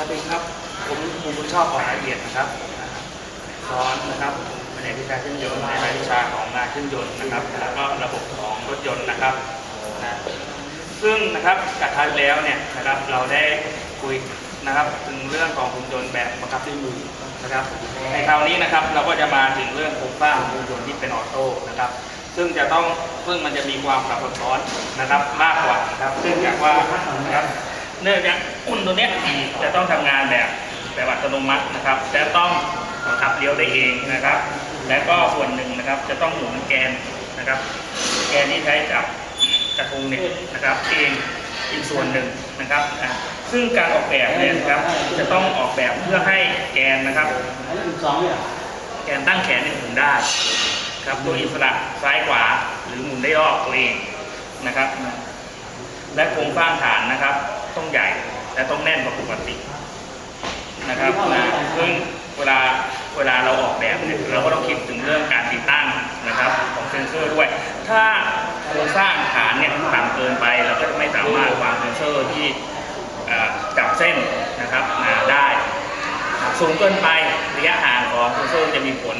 วัสดีครับ ผมภูมิชอบออกรายละเอียดนะครับสอนนะครับแผนกวิชาเครื่องยนต์ในรายวิชาของงานเครื่องยนต์นะครับ แล้วก็ระบบของรถยนต์นะครับนะซึ่งนะครับจากคราวแล้วเนี่ยนะครับเราได้คุยนะครับถึงเรื่องของหุ่นยนต์แบบบังคับด้วยมือนะครับ ในคราวนี้นะครับเราก็จะมาถึงเรื่องโครงสร้างหุ่นยนต์ที่เป็นออโต้นะครับ ซึ่งจะต้องซึ่งมันจะมีความซับซ้อนนะครับมากกว่านะครับเนื่องจากว่านะครับ เนื่องจากอุ่นตัวนี้จะต้องทำงานแบบแบบอัตโนมัตินะครับ และต้องบับเลี้ยวได้เองนะครับ และก็ส่วนหนึ่งนะครับ จะต้องหมุนแกนนะครับ แกนที่ใช้จับกระทงเนี่ยนะครับเองอีกส่วนหนึ่งนะครับ ซึ่งการออกแบบเนี่ยนะครับจะต้องออกแบบเพื่อให้แกนนะครับแกนตั้งแขนเนี่ยหมุนได้ครับโดยอิสระซ้ายขวาหรือหมุนได้รอบตัวเองนะครับ และโครงสร้างฐานนะครับ ต้องใหญ่และต้องแน่นกว่าปกตินะครับนะซึ่งเวลาเวลาเราออกแบบเนี่ยเราก็ต้องคิดถึงเรื่องการติดตั้งนะครับของเซ็นเซอร์ด้วย ถ้าโครงสร้างฐานเนี่ยต่ำเกินไปเราก็จะไม่สามารถวางเซ็นเซอร์ที่เอ่อจับเส้นนะครับมาได้สูงเกินไประยะห่างของเซนเซอร์จะมีผล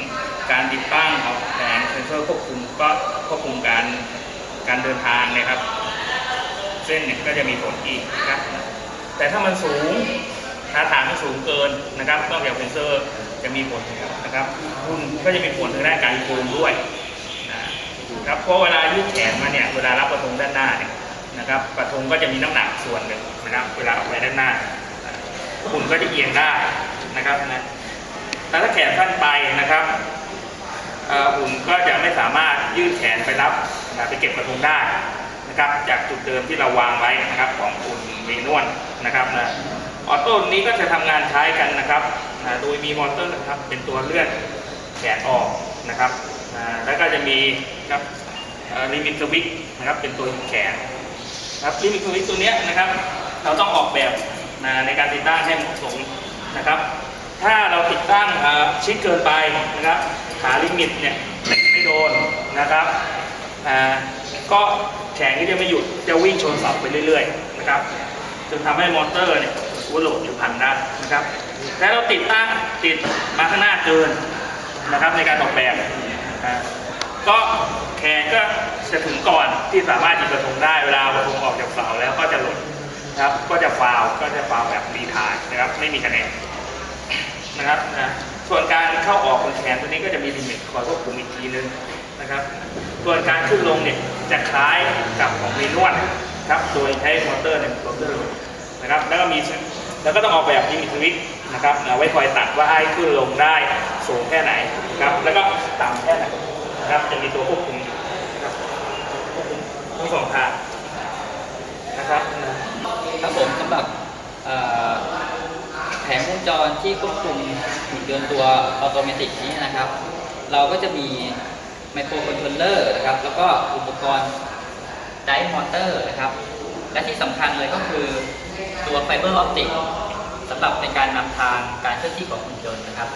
การติดตั้งของแผงเซนเซอร์ควบคุมก็ควบคุมการการเดินทางนะครับเส้นเนี่ยก็จะมีผลอีกนะครับแต่ถ้ามันสูงถ้าฐานมันสูงเกินนะครับนอกจากเซนเซอร์จะมีผลนะครับรุ่นก็จะมีผลทางด้านการโกงด้วยนะครับเพราะเวลายืดแขนมาเนี่ยเวลารับกระทงด้านหน้าเนี่ยนะครับกระทงก็จะมีน้ำหนักส่วนหนึ่งนะครับเวลาออกไปด้านหน้าหุ่นก็จะเอียงได้นะครับนะแต่ถ้าแขนสั้นไปนะครับหุ่นก็จะไม่สามารถยืดแขนไปรับไปเก็บกระทงได้ นะครับจากจุดเดิมที่เราวางไว้นะครับของหุ่นเมนวลนะครับนะออโต้นี้ก็จะทำงานคล้กันนะครับนะโดยมีมอเตอร์นะครับเป็นตัวเลื่อนแขนออกนะครับนะแล้วก็จะมีครับลิมิตสวิตนะครับเป็นตัวแขนครับลิมิตสวิตตัวนี้นะครับ เราต้องออกแบบนะในการติดตั้งให้เหมาะสมนะครับ ถ้าเราติดตั้งชิดเกินไปนะครับขาลิมิตเนี่ยไม่โดนนะครับก็ แขนก็จะไม่หยุดจะวิ่งชนเสาไปเรื่อยๆนะครับจนทำให้มอเตอร์เนี่ยหัวโหลดหรือพันได้นะครับ และเราติดตั้งติดมาข้างหน้าเกินนะครับในการออกแบบอ่าก็แขนก็จะถึงก่อนที่สามารถหยิงกระทงได้เวลากระทงออกจากเสาแล้วก็จะหล่นนะครับก็จะฟาวก็จะฟาวแบบรีทายนะครับไม่มีคะแนนนะครับนะส่วนการเข้าออกของแขนตัวนี้ก็จะมีลิมิตคอยควบคุมอีกทีนึง นะครับส่วนการขึ้นลงเนี่ยจะคล้ายกับของเมนวลครับโดยใช้มอเตอร์เนี่ยมอเตอร์ลงนะครับแล้วก็มีแล้วก็ต้องออกแบบลิมิตสวิตช์นะครับไว้คอยตัดว่าให้ขึ้นลงได้สูงแค่ไหนครับแล้วก็ต่ำแค่ไหนนะครับจะมีตัวควบคุมอยู่ครับควบคุมทั้งสองทางนะครับครับผมสำหรับแผงวงจรที่ควบคุมหุ่นยนต์ตัวออโตเมติกนี้นะครับ เราก็จะมี ไมโครคอนโทรลเลอร์นะครับ แล้วก็อุปกรณ์ไดมอเตอร์นะครับ และที่สำคัญเลยก็คือตัวไฟเบอร์ออปติกสำหรับในการนำทางการเคลื่อนที่ของหุ่นยนต์นะครับ